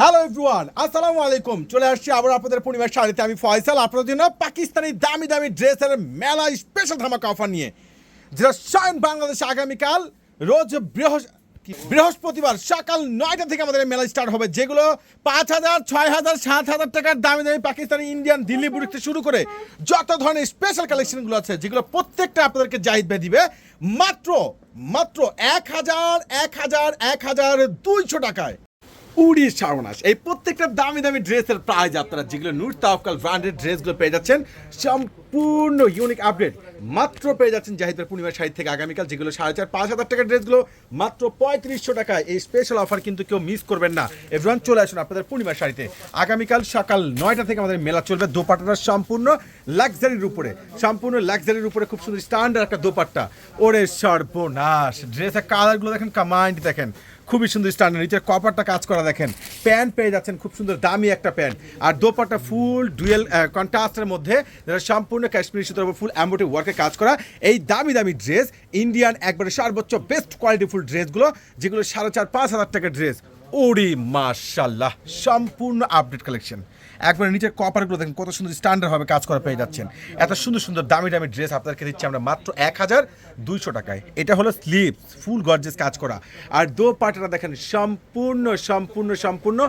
Hello everyone আসসালামু আলাইকুম চলে আসছি আবার আপনাদের পূর্ণিমার শাড়িতে। আমি ফয়সাল। আপনাদের জন্য পাকিস্তানি দামি দামি ড্রেসের মেলা স্পেশাল ধামাকা অফার নিয়ে। যেটা স্বয়ং বাংলাদেশে আগামীকাল, রোজ বৃহস্প বৃহস্পতিবার সকাল নয়টা থেকে আমাদের মেলা স্টার্ট হবে, যেগুলো পাঁচ হাজার, ছয় হাজার, সাত হাজার টাকার দামি দামি পাকিস্তানি ইন্ডিয়ান দিল্লি বুড়ি থেকে শুরু করে যত ধরনের স্পেশাল কালেকশনগুলো আছে, যেগুলো প্রত্যেকটা আপনাদেরকে জাহিদ ভাই দিবে, মাত্র মাত্র এক হাজার এক হাজার এক হাজার দুইশো টাকায়। উড়ি সর্বনাশ। এই প্রত্যেকটা দামি দামি ড্রেসের প্রায় আপনারা যেগুলো নূর তাফকাল ব্র্যান্ডেড ড্রেসগুলো পেয়ে যাচ্ছেন সম্পূর্ণ ইউনিক আপডেট মাত্র পেয়ে যাচ্ছেন জাহিদের পূর্ণিমার শাড়ি থেকে আগামীকাল, যেগুলো সাড়ে চার, পাঁচ হাজার টাকার ড্রেসগুলো, মাত্র পঁয়ত্রিশশো টাকায়। এই স্পেশাল অফার কিন্তু কেউ মিস করবেন না। এভরিওয়ান চলে আসুন আপনাদের পূর্ণিমার শাড়িতে। আগামীকাল সকাল নয়টা থেকে আমাদের মেলা চলবে দোপাট্টাটা সম্পূর্ণ লাক্সারির উপরে। সম্পূর্ণ লাক্সারির উপরে খুব সুন্দর স্ট্যান্ডার্ড একটা দোপাট্টা। ওরে সর্বনাশ। ড্রেসের কালারগুলো দেখেন কামাইন্ড দেখেন। খুবই সুন্দর স্ট্যান্ডার্ড নিচের কপারটা কাজ করা দেখেন। প্যান্ট পেয়ে যাচ্ছেন খুব সুন্দর, দামি একটা প্যান্ট। আর দোপাটা ফুল, ডুয়েল কন্ট্রাস্টের মধ্যে যেটা সম্পূর্ণ কাশ্মীরি সুতোর উপর ফুল অ্যাম্বোটি ওয়ার্কে কাজ করা। এই দামি দামি ড্রেস ইন্ডিয়ান একবারে সর্বোচ্চ বেস্ট কোয়ালিটি ফুল ড্রেসগুলো যেগুলো সাড়ে চার, পাঁচ হাজার টাকার ড্রেস ওরি মাশাল্লাহ, সম্পূর্ণ আপডেট কালেকশন একবারে নিচের কপারগুলো দেখেন কত সুন্দর স্ট্যান্ডার্ড হবে কাজ করা পেয়ে যাচ্ছেন। এত সুন্দর সুন্দর দামি দামি ড্রেস আপনাদেরকে দিচ্ছি আমরা মাত্র এক হাজার দুইশো টাকায়। এটা হলো স্লিপ ফুল গর্জেস কাজ করা। আর দো পাটাটা দেখেন, সম্পূর্ণ সম্পূর্ণ সম্পূর্ণ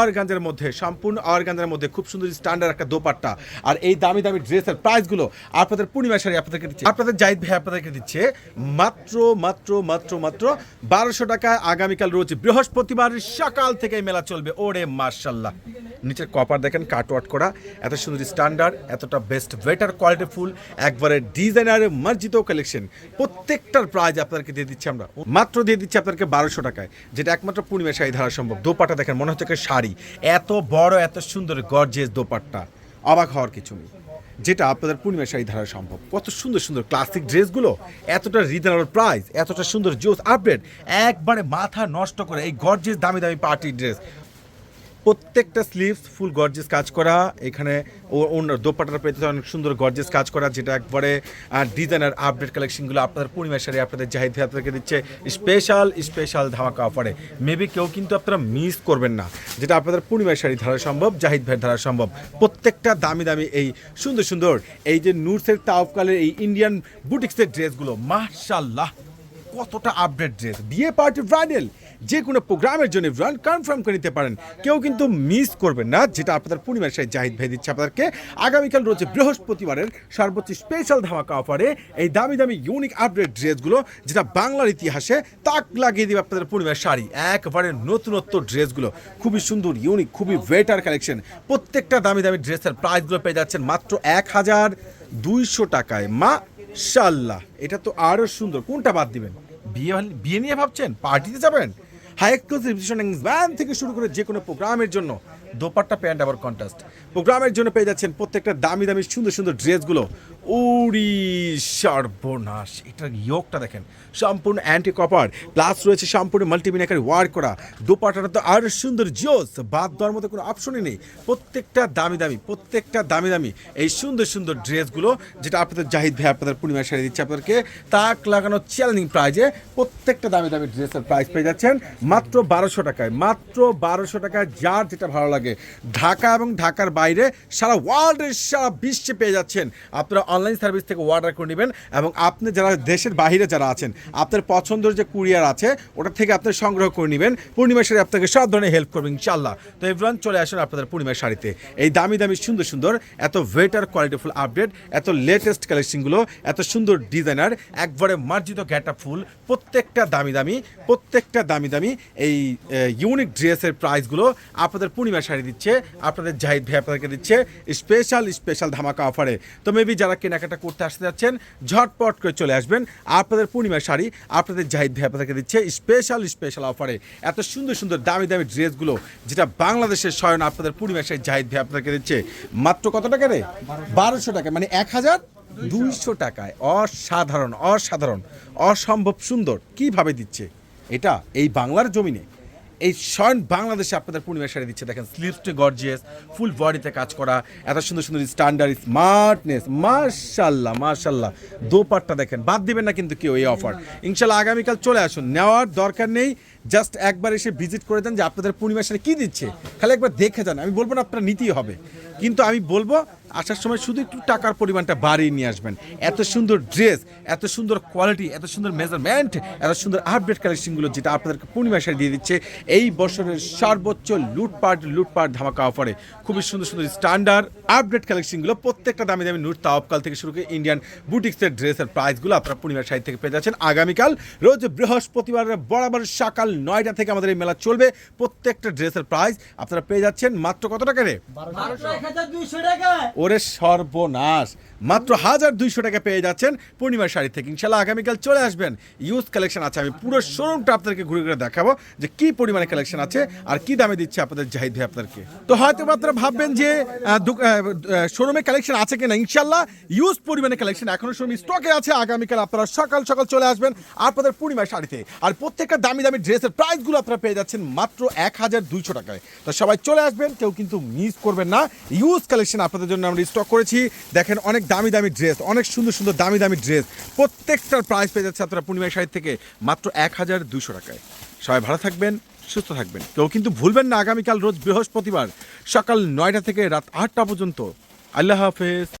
অর্গানদের মধ্যে, সম্পূর্ণ অর্গানদের মধ্যে খুব সুন্দর স্ট্যান্ডার্ড একটা দোপাট্টা। আর এই দামি দামি ড্রেসের প্রাইসগুলো আপনাদের পূর্ণিমা শাড়ি আপনাদেরকে দিচ্ছে। আপনাদের জাহিদ ভাই আপনাদেরকে দিচ্ছে মাত্র মাত্র মাত্র মাত্র বারোশো টাকা আগামীকাল রয়েছে বৃহস্পতিবার সকাল থেকে মেলা চলবে। ওরে মার্শাল্লাহ নিচের কপার দেখেন কাটওয়াট করা, এত সুন্দর স্ট্যান্ডার্ড এতটা বেস্ট বেটার কোয়ালিটি ফুল, একবারে ডিজাইনার মার্জিত কালেকশন প্রত্যেকটার প্রাইজ আপনাদেরকে দিয়ে দিচ্ছি আমরা। মাত্র দিয়ে দিচ্ছি আপনাদেরকে বারোশো টাকায়, যেটা একমাত্র পূর্ণিমা শাড়ি ধরা সম্ভব। দোপাটা দেখেন, মনে হচ্ছে শাড়ি। এত বড়, এত সুন্দর গর্জেস দোপাট্টা। অবাক হওয়ার কিছু নেই। যেটা আপনাদের পূর্ণিমা শাড়ি ধরা সম্ভব। কত সুন্দর সুন্দর ক্লাসিক ড্রেসগুলো, এতটা রিজনেবল প্রাইস এতটা সুন্দর জোস আপডেট একবারে মাথা নষ্ট করে এই গর্জেস দামি দামি পার্টি ড্রেস প্রত্যেকটা স্লিভস ফুল গর্জেস কাজ করা। এখানে দোপাটার পেতে অনেক সুন্দর গর্জেস কাজ করা, যেটা একবারে ডিজাইনার আপডেট কালেকশনগুলো আপনাদের পূর্ণিমা শাড়ি আপনাদের জাহিদ আপনাদেরকে দিচ্ছে। স্পেশাল স্পেশাল ধামাকা অফারে মেবি কেউ কিন্তু আপনারা মিস করবেন না, যেটা আপনাদের পূর্ণিমা শাড়ি ধরা সম্ভব, জাহিদ ভাই ধরা সম্ভব। প্রত্যেকটা দামি দামি এই সুন্দর সুন্দর, এই যে নুরসের তাওকালের এই ইন্ডিয়ান বুটিক্সের ড্রেসগুলো মাশাল্লাহ কতটা আপডেট ড্রেস বিয়ে পার্টি ব্রাইডাল যে কোনো প্রোগ্রামের জন্য রান কনফার্ম করে নিতে পারেন। কেউ কিন্তু মিস করবেন না, যেটা আপনাদের পূর্ণিমার সাথে জাহিদ ভাই দিচ্ছে আপনাদেরকে। আগামীকাল রয়েছে বৃহস্পতিবারের সর্বোচ্চ স্পেশাল ধামাকা অফারে এই দামি দামি ইউনিক আপডেট ড্রেসগুলো যেটা বাংলার ইতিহাসে তাক লাগিয়ে দিবে আপনাদের পূর্ণিমার শাড়ি। একবারে নতুনত্ব ড্রেসগুলো খুবই সুন্দর ইউনিক খুবই ওয়েটার কালেকশন প্রত্যেকটা দামি দামি ড্রেসের প্রাইসগুলো পেয়ে যাচ্ছেন মাত্র এক হাজার দুইশো টাকায়। মা শাল্লাহ এটা তো আরও সুন্দর। কোনটা বাদ দিবেন? বিয়ে বিয়ে নিয়ে ভাবছেন? পার্টিতে যাবেন? হাই এক্সক্লুসিভ ভ্যান থেকে শুরু করে যে কোনো প্রোগ্রামের জন্য দোপাট্টা প্যান্ট আবার কন্টাস্ট। প্রোগ্রামের জন্য পেয়ে যাচ্ছেন প্রত্যেকটা দামি দামি সুন্দর সুন্দর ড্রেসগুলো। উড়ি সর্বনাশ। এটার ইয়োগটা দেখেন। সম্পূর্ণ অ্যান্টি কপার প্লাস রয়েছে সম্পূর্ণ মাল্টিমিনাকারি ওয়ার করা। দোপাট্টাটা তো আরও সুন্দর জোস বাদ দেওয়ার মতো কোনো অপশনই নেই। প্রত্যেকটা দামি দামি, প্রত্যেকটা দামি দামি এই সুন্দর সুন্দর ড্রেসগুলো যেটা আপনাদের জাহিদ ভাই আপনাদের পূর্ণিমা শাড়ি দিচ্ছে আপনাদেরকে, তাক লাগানো চ্যালেঞ্জিং প্রাইজে প্রত্যেকটা দামি দামি ড্রেসের প্রাইস পেয়ে যাচ্ছেন। মাত্র বারোশো টাকায়, মাত্র বারোশো টাকায় যার যেটা ভালো লাগে। ঢাকা এবং ঢাকার বাইরে সারা ওয়ার্ল্ডের সারা বিশ্বে পেয়ে যাচ্ছেন। আপনারা অনলাইন সার্ভিস থেকে অর্ডার করে নেবেন এবং আপনি যারা দেশের বাইরে যারা আছেন, আপনার পছন্দের যে কুরিয়ার আছে, ওটা থেকে আপনি সংগ্রহ করে নেবেন। পূর্ণিমা শাড়ি আপনাকে সব ধরনের হেল্প করবেন ইনশাল্লাহ তো এভরিওয়ান চলে আসুন আপনাদের পূর্ণিমা শাড়িতে। এই দামি দামি, সুন্দর সুন্দর, এত ওয়েটার কোয়ালিটিফুল আপডেট এত লেটেস্ট কালেকশনগুলো এত সুন্দর ডিজাইনার একবারে মার্জিত গ্যাটা ফুল প্রত্যেকটা দামি দামি, প্রত্যেকটা দামি দামি, এই ইউনিক ড্রেসের প্রাইসগুলো আপনাদের পূর্ণিমা শাড়ি দিচ্ছে, আপনাদের জাহিদ ভাই আপনাদেরকে দিচ্ছে স্পেশাল স্পেশাল ধামাকা অফারে তো মেবি যারা কেনাকাটা করতে আসতে যাচ্ছেন, ঝটপট করে চলে আসবেন আপনাদের পূর্ণিমা শাড়ি, আপনাদের জাহিদ ভাই আপনাদেরকে দিচ্ছে স্পেশাল স্পেশাল অফারে এত সুন্দর সুন্দর দামি দামি ড্রেসগুলো, যেটা বাংলাদেশের স্বয়ন আপনাদের পূর্ণিমা শাড়ি জাহিদ ভাই আপনাদেরকে দিচ্ছে। মাত্র কত টাকা রে? বারোশো টাকা। মানে এক হাজার দুইশো টাকায়। অসাধারণ অসাধারণ, অসম্ভব সুন্দর। কীভাবে দিচ্ছে? এটা এই বাংলার জমিনে। এই স্বয়ং বাংলাদেশে আপনাদের পূর্ণিমা শাড়ি দিচ্ছে, দেখেন স্লিভসটে গর্জিয়াস ফুল বডিতে কাজ করা, এত সুন্দর সুন্দর স্ট্যান্ডার্ড স্মার্টনেস মার্শাল্লাহ মার্শাল্লাহ দোপাট্টা দেখেন, বাদ দিবেন না কিন্তু কেউ এই অফার ইনশাল্লাহ আগামীকাল চলে আসুন, নেওয়ার দরকার নেই জাস্ট একবার এসে ভিজিট করে দেন যে আপনাদের পূর্ণিমা শাড়ি কী দিচ্ছে। খালি একবার দেখে যান, আমি বলব না আপনার নিতেই হবে, কিন্তু আমি বলব আসার সময় শুধু একটু টাকার পরিমাণটা বাড়িয়ে নিয়ে আসবেন। এত সুন্দর ড্রেস এত সুন্দর কোয়ালিটি এত সুন্দর মেজারমেন্ট এত সুন্দর আপডেট কালেকশনগুলো যেটা আপনাদেরকে পূর্ণিমা শাড়ি দিয়ে দিচ্ছে, এই বছরের সর্বোচ্চ লুটপাট লুটপাট ধামাকা অফারে খুবই সুন্দর সুন্দর স্ট্যান্ডার্ড আপডেট কালেকশনগুলো প্রত্যেকটা দামি দামি নুট তাওপকাল থেকে শুরু করে ইন্ডিয়ান বুটিক্সের ড্রেসের প্রাইসগুলো আপনারা পূর্ণিমা শাড়ি থেকে পেয়ে যাচ্ছেন। আগামীকাল রোজ বৃহস্পতিবার বরাবর সকাল নয়টা থেকে আমাদের এই মেলা চলবে। প্রত্যেকটা ড্রেসের প্রাইস আপনারা পেয়ে যাচ্ছেন। মাত্র কত টাকা রে? ওরে সর্বনাশ। মাত্র হাজার দুইশো টাকা পেয়ে যাচ্ছেন পূর্ণিমার শাড়ি থেকে। ইনশাল্লাহ আগামীকাল চলে আসবেন। ইউজ কালেকশন আছে। আমি পুরো শোরুমটা আপনাদেরকে ঘুরে ঘুরে দেখাবো যে কি পরিমাণে কালেকশন আছে আর কি দামে দিচ্ছে আপনাদের জাহিদ ভাই আপনাদেরকে। তো হয়তো আপনারা ভাববেন যে শোরুমে কালেকশন আছে কিনা? ইনশাল্লাহ ইউজ পরিমাণে কালেকশন এখনও শোরুম স্টকে আছে। আগামীকাল আপনারা সকাল সকাল চলে আসবেন আপনাদের পূর্ণিমার শাড়িতে। আর প্রত্যেকটা দামি দামি ড্রেসের প্রাইসগুলো আপনারা পেয়ে যাচ্ছেন মাত্র এক হাজার দুইশো টাকায়। তো সবাই চলে আসবেন, কেউ কিন্তু মিস করবেন না। ইউজ কালেকশন আপনাদের জন্য আমরা স্টক করেছি। দেখেন অনেক দামি দামি ড্রেস অনেক সুন্দর সুন্দর দামি দামি ড্রেস প্রত্যেকটার প্রাইস পেয়ে যাচ্ছে আপনারা পূর্ণিমার শাড়ি থেকে মাত্র এক হাজার দুশো টাকায়। সবাই ভালো থাকবেন, সুস্থ থাকবেন। কেউ কিন্তু ভুলবেন না, আগামীকাল রোজ বৃহস্পতিবার সকাল নয়টা থেকে রাত আটটা পর্যন্ত। আল্লাহ হাফেজ।